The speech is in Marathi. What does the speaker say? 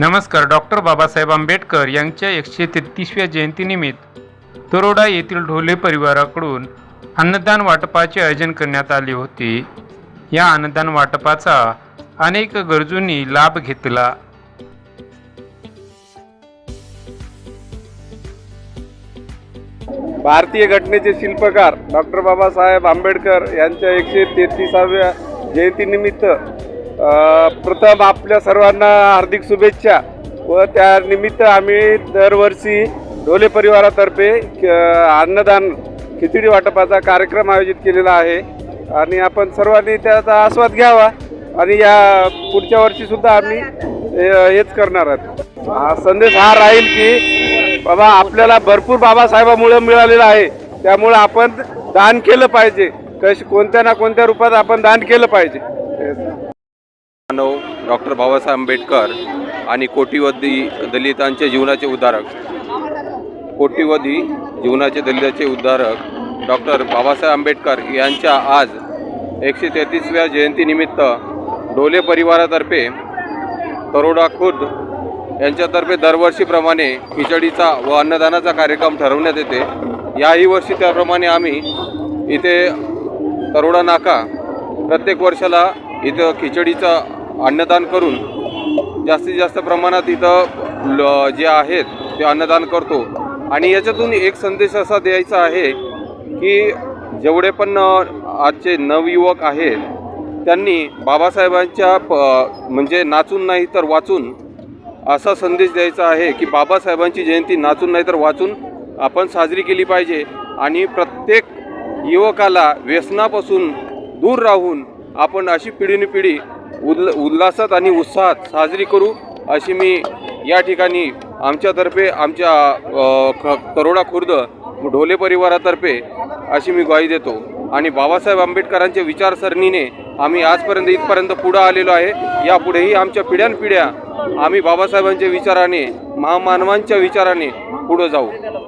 नमस्कार डॉक्टर बाबासाहेब आंबेडकर यांच्या एकशे तेहतीसव्या जयंतीनिमित्त तरोडा येथील ढोले परिवाराकडून अन्नदान वाटपाचे आयोजन करण्यात आले होते. या अन्नदान वाटपाचा अनेक गरजूंनी लाभ घेतला. भारतीय घटनेचे शिल्पकार डॉक्टर बाबासाहेब आंबेडकर यांच्या एकशे तेहतीसाव्या जयंतीनिमित्त प्रथम आपल्या सर्वांना हार्दिक शुभेच्छा व त्या निमित्त आम्ही दरवर्षी ढोले परिवारातर्फे अन्नदान खिचडी वाटपाचा कार्यक्रम आयोजित केलेला आहे. आणि आपण सर्वांनी त्याचा आस्वाद घ्यावा आणि या पुढच्या वर्षीसुद्धा आम्ही हेच करणार आहोत. हा संदेश हा राहील की बाबा आपल्याला भरपूर बाबासाहेबामुळे मिळालेलं आहे. त्यामुळं आपण दान केलं पाहिजे. कश कोणत्या ना कोणत्या रूपात आपण दान केलं पाहिजे. मानव डॉक्टर बाबासाहेब आंबेडकर आणि कोटीवधी दलितांचे जीवनाचे उद्धारक. कोटीवधी जीवनाचे दलिताचे उद्धारक डॉक्टर बाबासाहेब आंबेडकर यांच्या आज एकशे तेहतीसव्या जयंतीनिमित्त डोले परिवारातर्फे तरोडा खुर्द यांच्यातर्फे दरवर्षीप्रमाणे खिचडीचा व अन्नदानाचा कार्यक्रम ठरवण्यात येते. याही वर्षी त्याप्रमाणे आम्ही इथे तरोडा नाका प्रत्येक वर्षाला इथं खिचडीचा अन्नदान करून जास्तीत जास्त प्रमाणात इथं ल जे आहेत ते अन्नदान करतो. आणि याच्यातून एक संदेश असा द्यायचा आहे की जेवढे पण आजचे नवयुवक आहेत त्यांनी बाबासाहेबांच्या प म्हणजे नाचून नाही तर वाचून असा संदेश द्यायचा आहे की बाबासाहेबांची जयंती नाचून नाही तर वाचून आपण साजरी केली पाहिजे. आणि प्रत्येक युवकाला व्यसनापासून दूर राहून आपण अशी पिढीने पिढी उल्ल उल्हासात आणि उत्साहात साजरी करू अशी मी या ठिकाणी आमच्यातर्फे आमच्या ख तरोडा खुर्द ढोले परिवारातर्फे अशी मी ग्वाही देतो. आणि बाबासाहेब आंबेडकरांच्या विचारसरणीने आम्ही आजपर्यंत इथपर्यंत पुढं आलेलो आहे. यापुढेही आमच्या पिढ्यानपिढ्या आम्ही बाबासाहेबांच्या विचाराने महामानवांच्या विचाराने पुढं जाऊ.